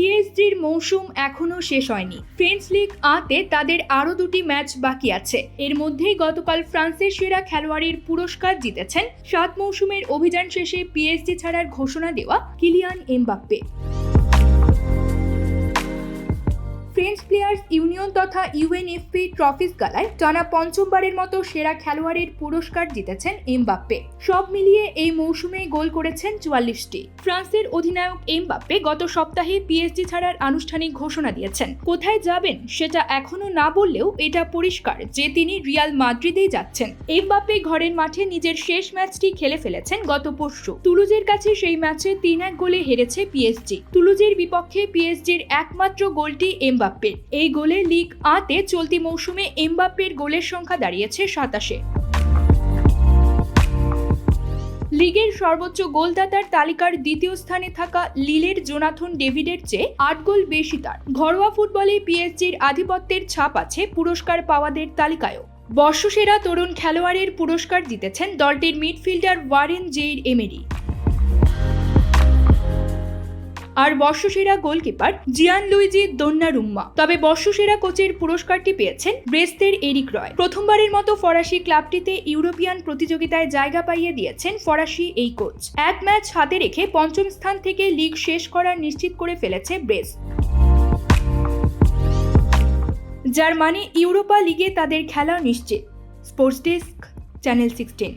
পিএসজির মৌসুম এখনও শেষ হয়নি। ফ্রেন্স লিগ আতে তাদের আরও দুটি ম্যাচ বাকি আছে। এর মধ্যেই গতকাল ফ্রান্সের সেরা খেলোয়াড়ের পুরস্কার জিতেছেন। সাত মৌসুমের অভিযান শেষে পিএসজি ছাড়ার ঘোষণা দেওয়া Kylian Mbappe. French players union তথা ইউএনএফপি ট্রফিস গালায় টানা পঞ্চমবারের মতো সেরা খেলোয়াড়ের পুরস্কার জিতেছেন এমবাপ্পে। সব মিলিয়ে এই মৌসুমে গোল করেছেন চুয়াল্লিশটি। ফ্রান্সের অধিনায়ক এমবাপ্পে গত সপ্তাহে পিএসজি ছাড়ার আনুষ্ঠানিক ঘোষণা দিয়েছেন। কোথায় যাবেন সেটা এখনও না বললেও এটা পরিষ্কার যে তিনি রিয়াল মাদ্রিদেই যাচ্ছেন। এমবাপ্পে ঘরের মাঠে নিজের শেষ ম্যাচটি খেলে ফেলেছেন গত পরশু। তুলুজের কাছে সেই ম্যাচে তিন এক গোলে হেরেছে পিএসজি তুলুজের বিপক্ষে পিএসজির একমাত্র গোলটি এমবাপ্পের। এই গোলে লিগ আতে চলতি মৌসুমে এমবাপ্পের গোলের সংখ্যা দাঁড়িয়েছে সাতাশে। লিগের সর্বোচ্চ গোলদাতার তালিকার দ্বিতীয় স্থানে থাকা লিলের জোনাথন ডেভিডের চেয়ে আট গোল বেশি তার। ঘরোয়া ফুটবলে পিএসজির আধিপত্যের ছাপ আছে পুরস্কার পাওয়াদের তালিকায়ও। বর্ষসেরা তরুণ খেলোয়াড়ের পুরস্কার জিতেছেন দলটির মিডফিল্ডার ওয়ারেন জেইর এমেরি। আর বর্ষসেরা গোলকিপার জিয়ান লুইজি দোন্নারুম্মা। তবে বর্ষসেরা কোচের পুরস্কারটি পেয়েছেন ব্রেস্তের এরিক রয়। প্রথমবারের মতো ফরাসি ক্লাবটিতে ইউরোপিয়ান প্রতিযোগিতায় জায়গা পাইয়ে দিয়েছেন ফরাসি এই কোচ। এক ম্যাচ হাতে রেখে পঞ্চম স্থান থেকে লিগ শেষ করার নিশ্চিত করে ফেলেছে ব্রেস্ট যার মানে ইউরোপা লিগে তাদের খেলা নিশ্চিত। Sports desk, channel sixteen.